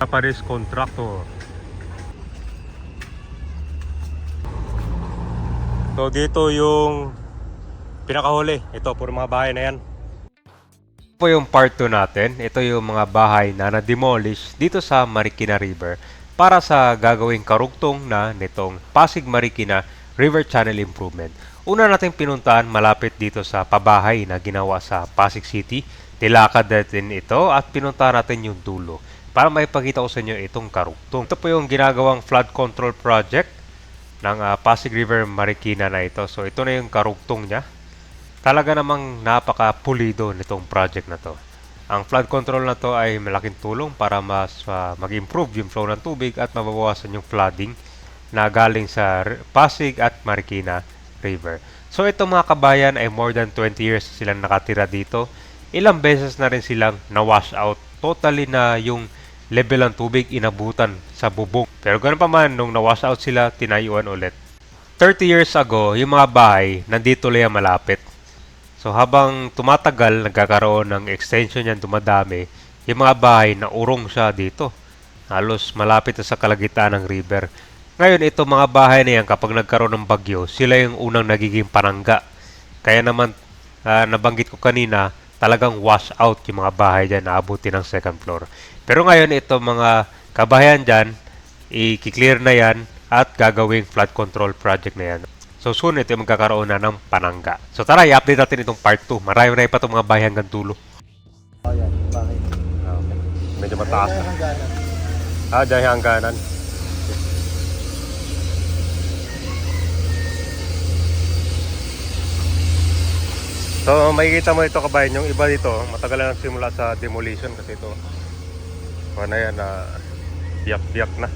Japanese contractor. So dito yung pinakahuli. Ito, puro mga bahay na yan. Po yung part 2 natin. Ito yung mga bahay na na-demolish dito sa Marikina River para sa gagawing karugtong na nitong Pasig Marikina River Channel Improvement. Una natin pinuntahan malapit dito sa pabahay na ginawa sa Pasig City. Tilakad natin ito at pinuntahan natin yung dulo para maipakita ko sa inyo itong karugtong. Ito po yung ginagawang flood control project ng ah, Pasig River Marikina na ito. So ito na yung karugtong niya. Talaga namang napaka-pulido nitong project na to. Ang flood control na to ay malaking tulong para mas ah, mag-improve yung flow ng tubig at mababawasan yung flooding na galing sa Pasig at Marikina River. So itong mga kabayan ay more than 20 years silang nakatira dito. Ilang beses na rin silang na-wash out. Totally na yung level ng tubig inabutan sa bubong. Pero ganun pa man, nung na-wash out sila, tinayuan ulit. 30 years ago, yung mga bahay, nandito lang malapit. So habang tumatagal, nagkakaroon ng extension yan, dumadami, yung mga bahay na urong siya dito. Halos malapit na sa kalagitan ng river. Ngayon, ito mga bahay na yan, kapag nagkaroon ng bagyo, sila yung unang nagiging panangga. Kaya naman, ah, nabanggit ko kanina, talagang wash out yung mga bahay dyan, naabuti ng second floor. Pero ngayon, ito mga kabahayan dyan, i-clear na yan at gagawing flood control project na yan. So soon, ito yung magkakaroon na ng panangga. So tara, i-update natin itong part 2. Marami-rami pa itong mga bahay hanggang dulo. Ayan, bakit? Okay. Medyo mataas na. Ah, dahil hangganan. So, makikita mo ito kabayan, yung iba dito, matagal na nagsimula sa demolition kasi ito, ano yan, na biyak-biyak na.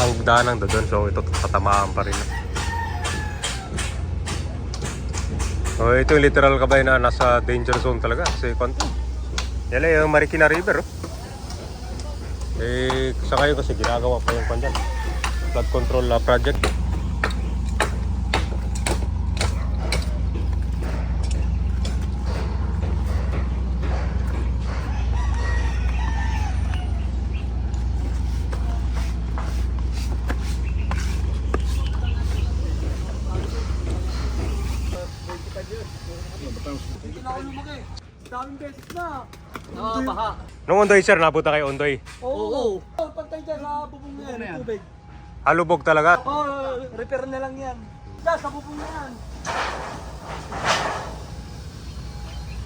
Ang danang doon, so ito tatamaan pa rin. So, ito yung literal kabayan na nasa danger zone talaga kasi konti. Yan lang yung Marikina River. Oh. Eh, sa kayo kasi ginagawa pa yung kandyan. Flood control uh, project. Daming beses na. Ah, baha. Nung Ondoy sir, napunta kayo Ondoy. Oo. Oh, pantay dyan sa bubong na yan, yung tubig. Halubog talaga. Oo, oh, repair na lang yan. Dyan, sa bubong na yan.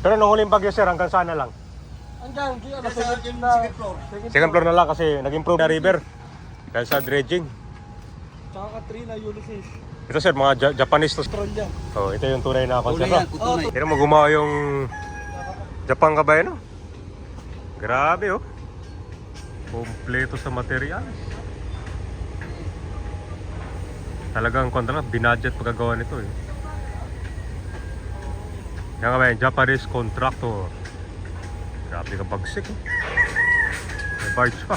Pero nung huling bagyo sir, hanggang sana lang. Hanggang, di ano, Sa second second na. floor. Second floor na lang kasi nag-improve na river. Dahil sa dredging. Tsaka Katrina, Ulysses. Ito sir, mga Ja- Japanese to. Oh, ito yung tunay na Tunay concept. yan, no? tunay. Pero mo gumawa yung Japan ka ba yun? oh? Grabe oh. Kompleto sa material. Talagang kontra na, binudget pagkagawa nito eh. Yan ka ba? Japanese contractor. Grabe ka bagsik eh. May barge pa.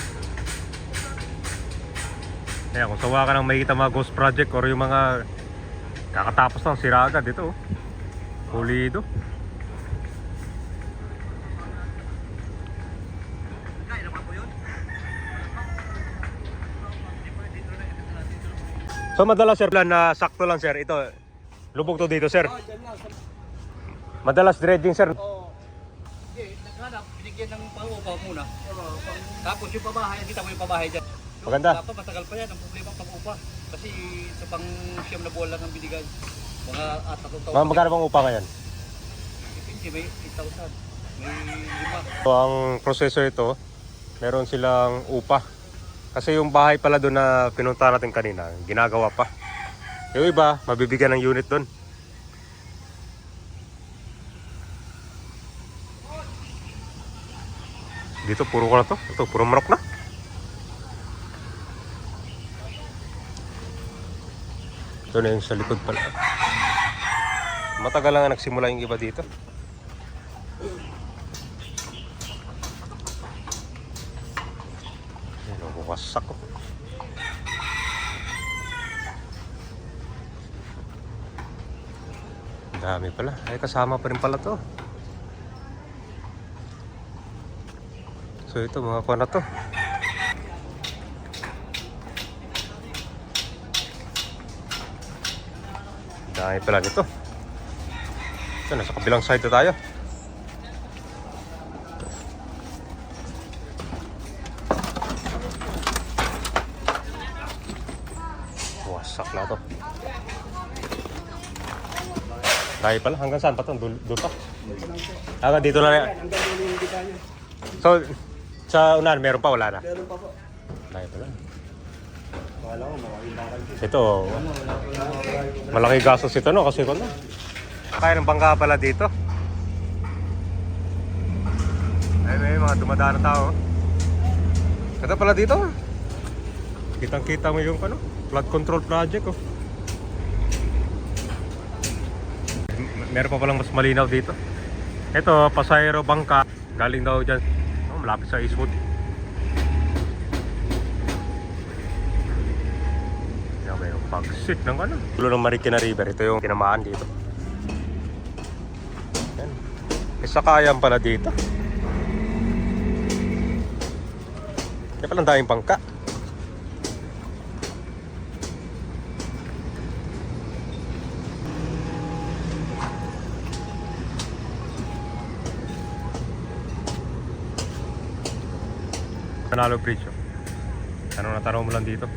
Kaya kung sawa ka ng makikita mga ghost project or yung mga kakatapos ng sira agad ito oh. So madalas sir, plan na sakto lang sir. Ito, lubog to dito sir. Ah, dyan lang. Madalas dredging sir. Oo. Hindi, naghanap, binigyan ng pang-upa muna. Tapos yung pabahay, kita mo yung pabahay dyan. Yung Maganda. Dapat matagal pa yan, ang problema ang pang-upa. Kasi sa pang siyam na buwan lang ang binigay. Mga at tatlong taon. Mga magkano bang upa ngayon? Hindi, may 8,000. May lima. So ang proseso ito, meron silang upa. Kasi yung bahay pala doon na pinunta natin kanina, ginagawa pa. Yung iba, mabibigyan ng unit doon. Dito, puro ko na to. Ito, puro manok na. Ito na yung sa likod pala. Matagal lang nagsimula yung iba dito. wasak. Ko dami pala. Ay kasama pa rin pala to. So ito mga kuha na to. Dami pala nito. Ito nasa kabilang side tayo. Dahil pala, hanggang saan pa to? Doon pa? Hanggang dito na yan. Hanggang dulo yung kita niya. So, sa unahan, meron pa, wala na. Meron pa po. Dahil pala. Wala ko. Ito, malaki gastos ito no kasi ano. Kaya ng bangka pala dito. Ay, may mga dumadaan na tao. Ito pala dito. Kitang kita mo yung ano, flood control project oh. Meron pa palang mas malinaw dito. Ito, pasayro bangka. Galing daw dyan. Oh, malapit sa Eastwood. Ba yung pagsit ng ano? Tulo ng Marikina River. Ito yung tinamaan dito. Yan. Isa kayang pala dito. Hindi palang daming bangka. Panalo Bridge. oh. Tanong na tanong mo lang dito.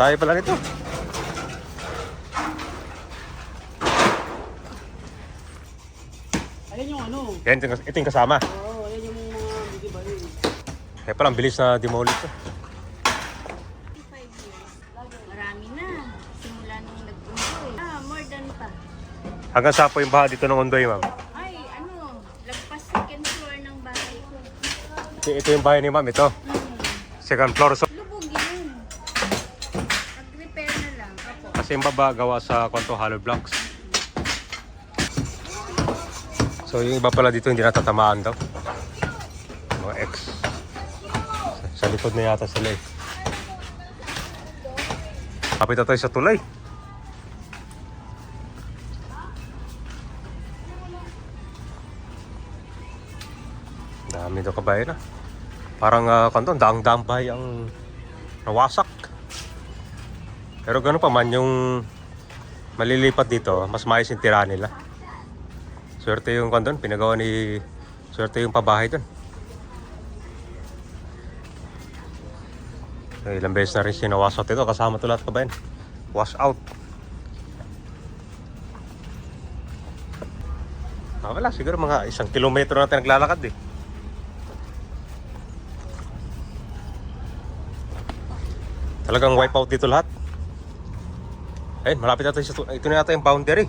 Dahil pala nito. Ayan yung ano. Yan, ito yung- ito yung kasama. Oo, ayan yung mga hindi ba yun. Kaya palang bilis na demolish to. 5 years. Marami na. Simula nung nag-undoy. Ah, more than pa. Hanggang sa po yung baha dito ng Ondoy, ma'am. Ay, ano, lagpas second floor ng bahay ko. Ito, ito yung bahay ni ma'am, ito. Hmm. Second floor. So, kasi yung baba gawa sa kwanto hollow blocks. So yung iba pala dito hindi natatamaan daw. Mga ex. Sa, sa likod na yata sila eh. Kapit tayo sa tulay. Dami daw kabayan na. Parang uh, kanto, daang-daang bahay ang nawasak. Pero gano'n pa man yung malilipat dito, mas maayos yung tira nila. Swerte yung kwan doon, pinagawa ni... Swerte yung pabahay doon. Eh, ilang beses na rin sinawash out ito, kasama ito lahat kabayan. Wash out. Ah, wala, siguro mga isang kilometro natin naglalakad eh. Talagang wipe out dito lahat. Ayun, malapit na tayo sa... Ito na yata yung boundary.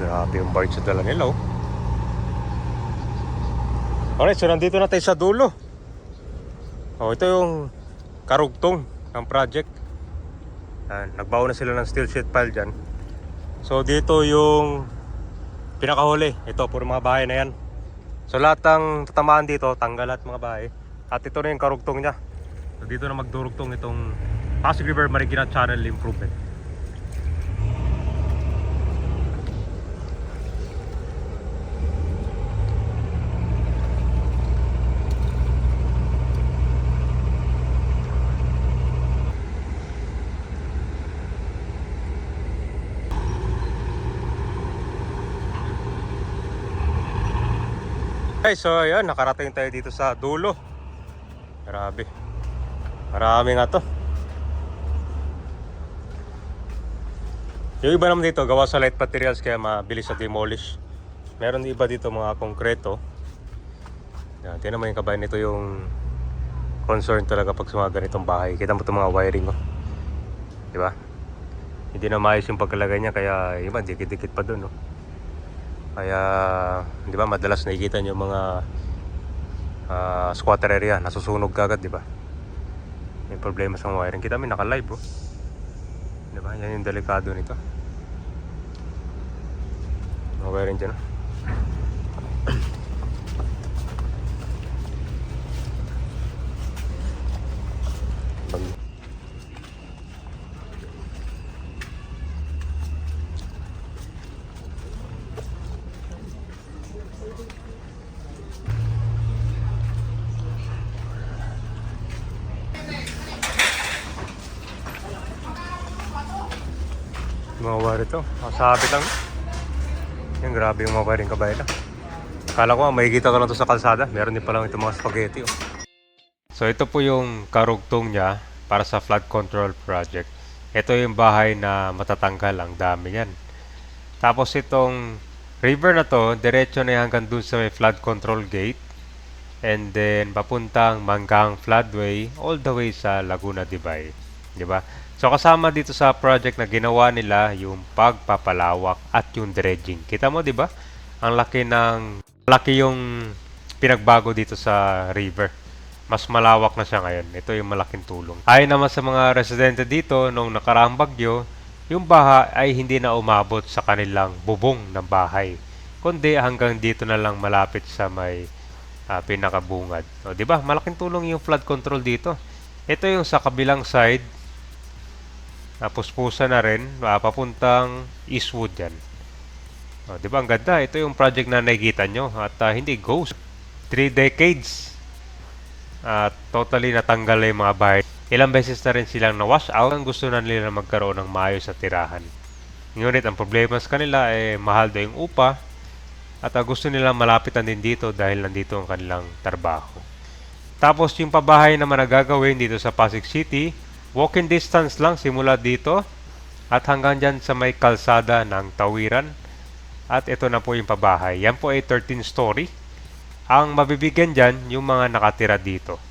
Grabe yung bike sa dala nila, oh. Alright, so nandito na tayo sa dulo. Oh, ito yung karugtong ng project. Yan, nagbaon na sila ng steel sheet pile dyan. So dito yung pinakahuli. Ito, puro mga bahay na yan. So lahat ng tatamaan dito, tanggal lahat mga bahay. At ito na yung karugtong niya. So dito na magdurugtong itong Pasig River Marikina Channel Improvement. Okay, so ayan, nakarating tayo dito sa dulo. Grabe. Marami nga to. Yung iba naman dito, gawa sa light materials kaya mabilis sa demolish. Meron iba dito mga konkreto. Yan, tinan mo yung kabayan nito yung concern talaga pag sa mga ganitong bahay. Kita mo itong mga wiring oh. Di ba? Hindi na maayos yung pagkalagay niya kaya iba dikit-dikit pa doon oh. Kaya, di ba, madalas nakikita yung mga ah, squatter area, nasusunog kagad, di ba? May problema sa wiring. Kita mo, naka-live, oh. Di ba? Yan yung delikado nito. Mga wiring dyan, oh. Mga wire ito. Masabit lang. Yan, grabe yung mga wiring kabayan na. Kala ko, makikita ka lang to sa kalsada. Meron din palang itong mga spaghetti. Oh. So, ito po yung karugtong niya para sa flood control project. Ito yung bahay na matatanggal. Ang dami yan. Tapos itong river na to, diretso na hanggang dun sa may flood control gate. And then, papuntang Manggang Floodway all the way sa Laguna Dibay. Di ba? So, kasama dito sa project na ginawa nila yung pagpapalawak at yung dredging. Kita mo, di ba? Ang laki ng... Laki yung pinagbago dito sa river. Mas malawak na siya ngayon. Ito yung malaking tulong. Ayon naman sa mga residente dito, nung nakaraang bagyo, yung baha ay hindi na umabot sa kanilang bubong ng bahay. Kundi hanggang dito na lang malapit sa may ah, pinakabungad. O, di ba? Malaking tulong yung flood control dito. Ito yung sa kabilang side, tapos pusa na rin, ah, papuntang Eastwood yan. O, di ba? Ang ganda. Ito yung project na nakikita nyo. At ah, hindi ghost. Three decades. At totally natanggal na yung mga bahay. Ilang beses na rin silang na-wash out. Ang gusto na nila magkaroon ng maayos sa tirahan. Ngunit ang problema sa kanila ay mahal daw yung upa. At ah, gusto nilang malapitan din dito dahil nandito ang kanilang trabaho. Tapos yung pabahay na gagawin dito sa Pasig City, walking distance lang simula dito at hanggang dyan sa may kalsada ng Tawiran. At ito na po yung pabahay. Yan po ay 13 story. Ang mabibigyan dyan yung mga nakatira dito.